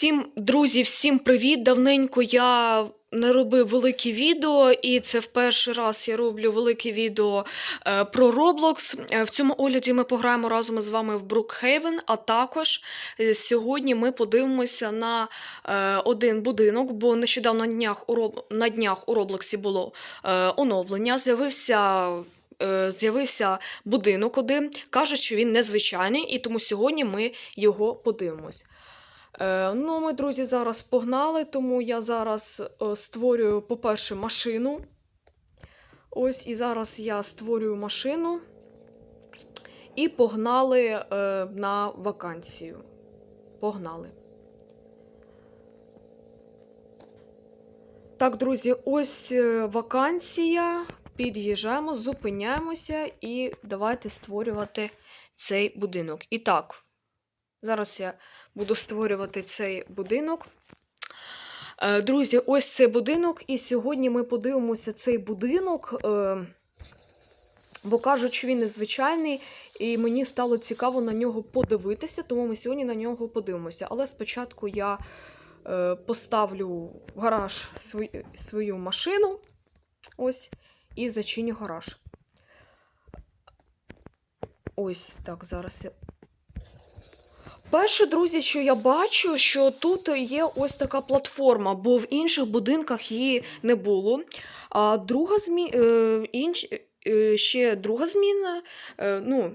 Всім, друзі, всім привіт! Давненько я не робив велике відео, і це в перший раз я роблю велике відео е, про Roblox. Е, в цьому огляді ми пограємо разом із вами в Brookhaven, а також е, сьогодні ми подивимося на один будинок, бо нещодавно на днях у, Роб... на днях Роблоксі було оновлення. З'явився. З'явився будинок один, кажуть, що він незвичайний, і тому сьогодні ми його подивимось. Е, ну, ми, друзі, зараз погнали, тому я зараз е, створюю, по-перше, машину. Ось і зараз я створюю машину і погнали е, на вакансію. Погнали. Так, друзі, ось вакансія. Під'їжджаємо, зупиняємося і давайте створювати цей будинок. І так, зараз я буду створювати цей будинок. Е, Друзі, ось цей будинок, і сьогодні ми подивимося цей будинок, е, бо кажуть, що він незвичайний, і мені стало цікаво на нього подивитися, тому ми сьогодні на нього подивимося. Але спочатку я е, поставлю в гараж свою, свою машину. Ось, і зачиню гараж. Ось так, зараз я Перше, друзі, що я бачу, що тут є ось така платформа, бо в інших будинках її не було. А друга змі... е, інш... е, ще друга зміна. Е, ну,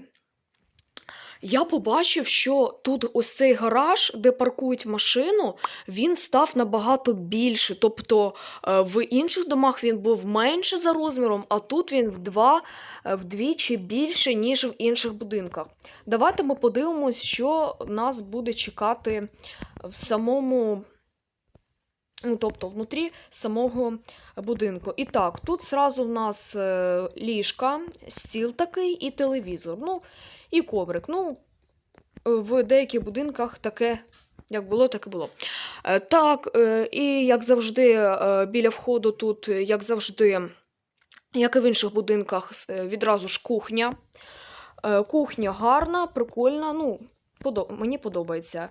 я побачив, що тут ось цей гараж, де паркують машину, він став набагато більше. Тобто е, в інших домах він був менше за розміром, а тут він в два, е, вдвічі більше, ніж в інших будинках. Давайте ми подивимось, що нас буде чекати в самому, ну, тобто внутрі самого будинку. І так, тут зразу в нас е, ліжка, стіл такий і телевізор. Ну, і коврик. Ну, в деяких будинках таке. Як було, так і було. Е, Так, е, і як завжди, е, біля входу тут, е, як завжди, як і в інших будинках, е, відразу ж кухня. Е, Кухня гарна, прикольна, ну, подо- мені подобається.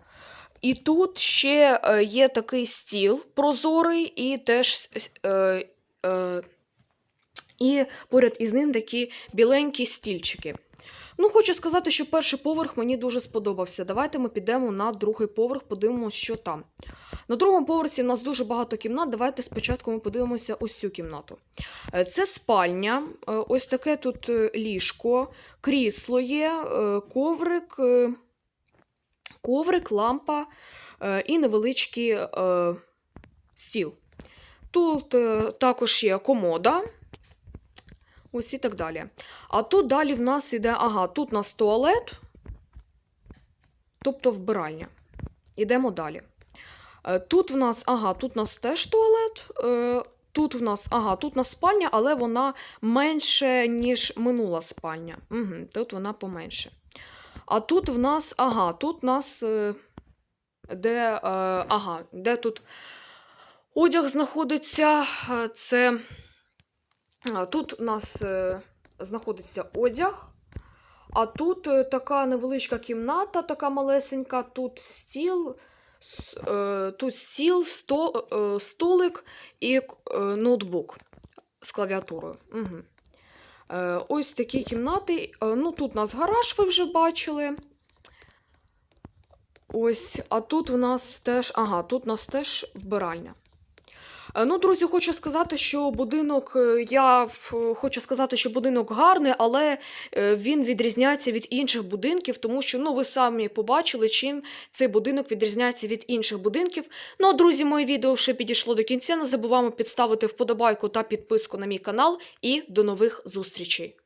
І тут ще е, є такий стіл прозорий, і теж е, е, і поряд із ним такі біленькі стільчики. Ну, хочу сказати, що перший поверх мені дуже сподобався. Давайте ми підемо на другий поверх, подивимося, що там. На другому поверсі в нас дуже багато кімнат. Давайте спочатку ми подивимося ось цю кімнату. Е, Це спальня, е, ось таке тут е, ліжко, крісло є, коврик, коврик, лампа і невеличкий стіл. Тут також є комода. Ось і так далі. А тут далі в нас іде, ага, тут у нас туалет, тобто вбиральня. Ідемо далі. Е, Тут в нас, ага, тут в нас теж туалет. е, Тут в нас, ага, тут в нас спальня, але вона менше, ніж минула спальня. Угу, тут вона поменше. А тут в нас, ага, тут в нас, е, де, ага, де тут одяг знаходиться, це. Тут у нас е, знаходиться одяг, а тут е, така невеличка кімната, така малесенька, тут стіл, е, тут стіл, сто, столик і ноутбук з клавіатурою. Угу. Ось такі кімнати. Ну, тут у нас гараж, ви вже бачили. Ось, а тут у нас теж, ага, тут у нас теж вбиральня. Е, Ну, друзі, хочу сказати, що будинок, е, я хочу сказати, що будинок гарний, але е, він відрізняється від інших будинків, тому що ну, ви самі побачили, чим цей будинок відрізняється від інших будинків. Ну, а, друзі, моє відео ще підійшло до кінця. Не забуваємо підставити вподобайку та підписку на мій канал. І до нових зустрічей!